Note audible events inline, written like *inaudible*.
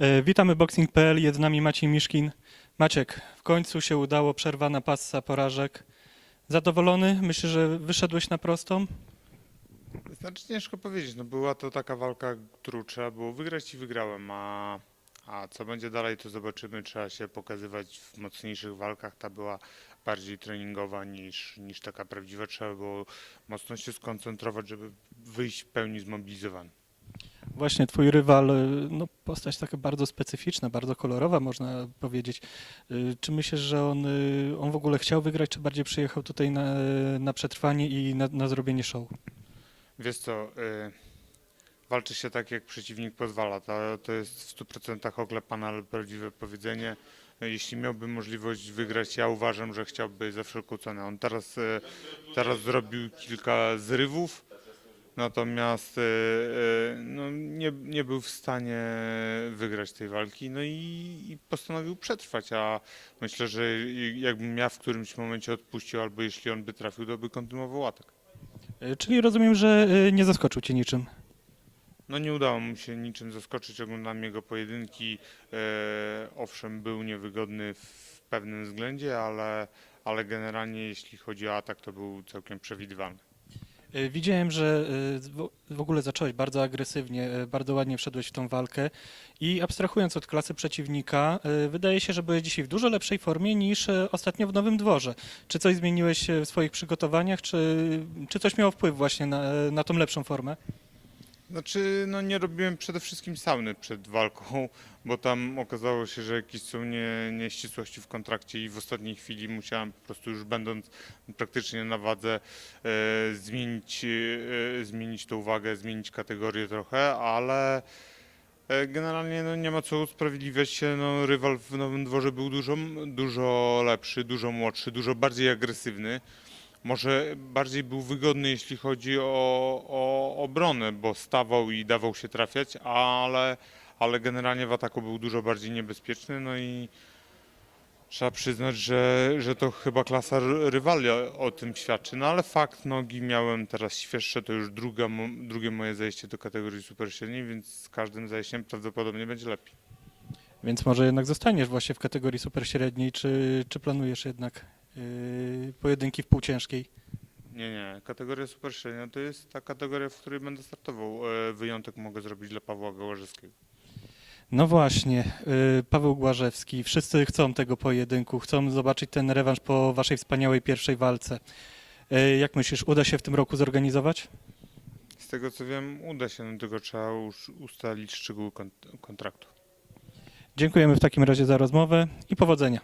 E, Witamy Boxing.pl, jest z nami Maciej Miszkin. Maciek, w końcu się udało, przerwa na passa porażek. Zadowolony? Myślę, że wyszedłeś na prostą? Znaczy ciężko powiedzieć, no była to taka walka, którą trzeba było wygrać i wygrałem, a, a co będzie dalej to zobaczymy, trzeba się pokazywać w mocniejszych walkach, ta była bardziej treningowa niż, niż taka prawdziwa, trzeba było mocno się skoncentrować, żeby wyjść w pełni zmobilizowany. Właśnie twój rywal, e, no postać taka bardzo specyficzna, bardzo kolorowa można powiedzieć. E, Czy myślisz, że on, e, on w ogóle chciał wygrać, czy bardziej przyjechał tutaj na, na przetrwanie i na, na zrobienie show? Wiesz co, y, walczy się tak jak przeciwnik pozwala, to, to jest w 100% oklepane, ale prawdziwe powiedzenie. Jeśli miałby możliwość wygrać, ja uważam, że chciałby za wszelką cenę. On teraz, y, teraz zrobił kilka zrywów, natomiast y, y, no, nie, nie był w stanie wygrać tej walki, no i, i postanowił przetrwać, a myślę, że jakbym ja w którymś momencie odpuścił, albo jeśli on by trafił, to by kontynuował atak. E, Czyli rozumiem, że e, nie zaskoczył cię niczym. No nie udało mu się niczym zaskoczyć, oglądam jego pojedynki. E, owszem, był niewygodny w pewnym względzie, ale, ale generalnie jeśli chodzi o atak, to był całkiem przewidywalny. E, Widziałem, że e, w- ogóle zacząłeś bardzo agresywnie, e, bardzo ładnie wszedłeś w tą walkę i abstrahując od klasy przeciwnika, wydaje się, że byłeś dzisiaj w dużo lepszej formie niż ostatnio w Nowym Dworze. Czy coś zmieniłeś w swoich przygotowaniach, czy, czy coś miało wpływ właśnie na, na tą lepszą formę? Znaczy, no nie robiłem przede wszystkim sauny przed walką, *laughs* bo tam okazało się, że jakieś są nie, nieścisłości w kontrakcie i w ostatniej chwili musiałem po prostu już będąc praktycznie na wadze e, zmienić, e, zmienić tą wagę, zmienić kategorię trochę, ale e, generalnie no, nie ma co usprawiedliwiać się, no, rywal w Nowym Dworze był dużo, dużo lepszy, dużo młodszy, dużo bardziej agresywny. Może bardziej był wygodny, jeśli chodzi o, o obronę, bo stawał i dawał się trafiać, ale, ale generalnie w ataku był dużo bardziej niebezpieczny. No i trzeba przyznać, że, że to chyba klasa ry- rywali o, tym świadczy. No ale fakt, nogi miałem teraz świeższe, to już druga, drugie moje zejście do kategorii super średniej, więc z każdym zejściem prawdopodobnie będzie lepiej. Więc może jednak zostaniesz właśnie w kategorii superśredniej, czy, czy planujesz jednak pojedynki w półciężkiej? Nie, nie. Kategoria super średnia to jest ta kategoria, w której będę startował. E, Wyjątek mogę zrobić dla Pawła Gołorzewskiego. No właśnie, y, Paweł Głażewski, wszyscy chcą tego pojedynku, chcą zobaczyć ten rewanż po waszej wspaniałej pierwszej walce. Y, Jak myślisz, uda się w tym roku zorganizować? Z tego co wiem, uda się, no tylko trzeba już ustalić szczegóły kont- kontraktu. Dziękujemy w takim razie za rozmowę i powodzenia.